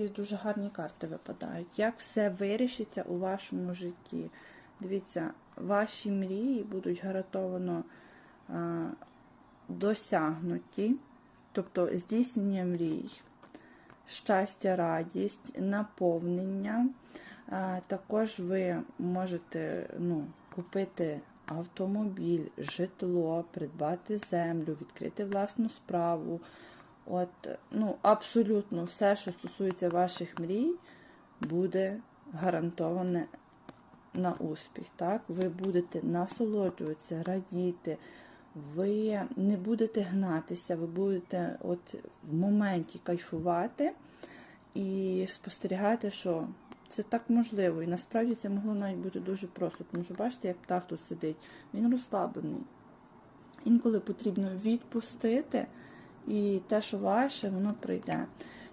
якісь дуже гарні карти випадають. Як все вирішиться у вашому житті. Дивіться, ваші мрії будуть гарантовано а, досягнуті, тобто здійснення мрій, щастя, радість, наповнення. А, також ви можете ну, купити автомобіль, житло, придбати землю, відкрити власну справу. От, ну, абсолютно все, що стосується ваших мрій, буде гарантоване на успіх. Так? Ви будете насолоджуватися, радіти, ви не будете гнатися, ви будете от в моменті кайфувати і спостерігати, що це так можливо. І насправді це могло навіть бути дуже просто, тому що бачите, як птах тут сидить, він розслаблений. Інколи потрібно відпустити, і те, що ваше, воно прийде.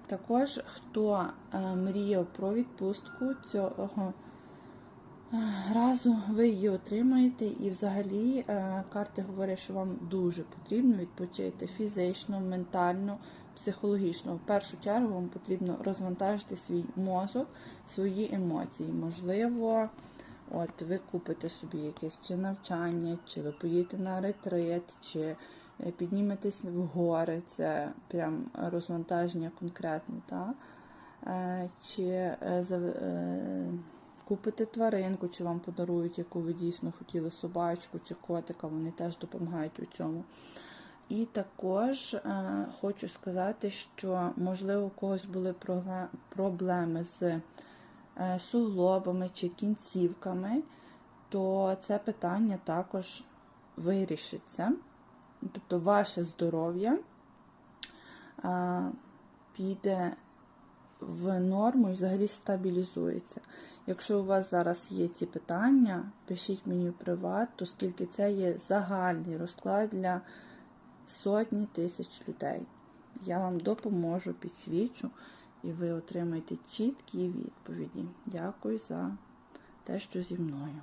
Також, хто е, мріяв про відпустку цього е, разу, ви її отримаєте, і взагалі е, карти говорять, що вам дуже потрібно відпочити фізично, ментально, психологічно. В першу чергу вам потрібно розвантажити свій мозок, свої емоції. Можливо, от ви купите собі якесь чи навчання, чи ви поїдете на ретрит, чи підніметесь в гори, це прям розвантаження конкретне, так? Е, чи е, е, купите тваринку, чи вам подарують, яку ви дійсно хотіли собачку чи котика, вони теж допомагають у цьому. І також е, хочу сказати, що можливо у когось були проблеми з е, суглобами чи кінцівками, то це питання також вирішиться. Тобто ваше здоров'я піде в норму і взагалі стабілізується. Якщо у вас зараз є ці питання, пишіть мені в приват, оскільки це є загальний розклад для сотні тисяч людей. Я вам допоможу, підсвічу, і ви отримаєте чіткі відповіді. Дякую за те, що зі мною.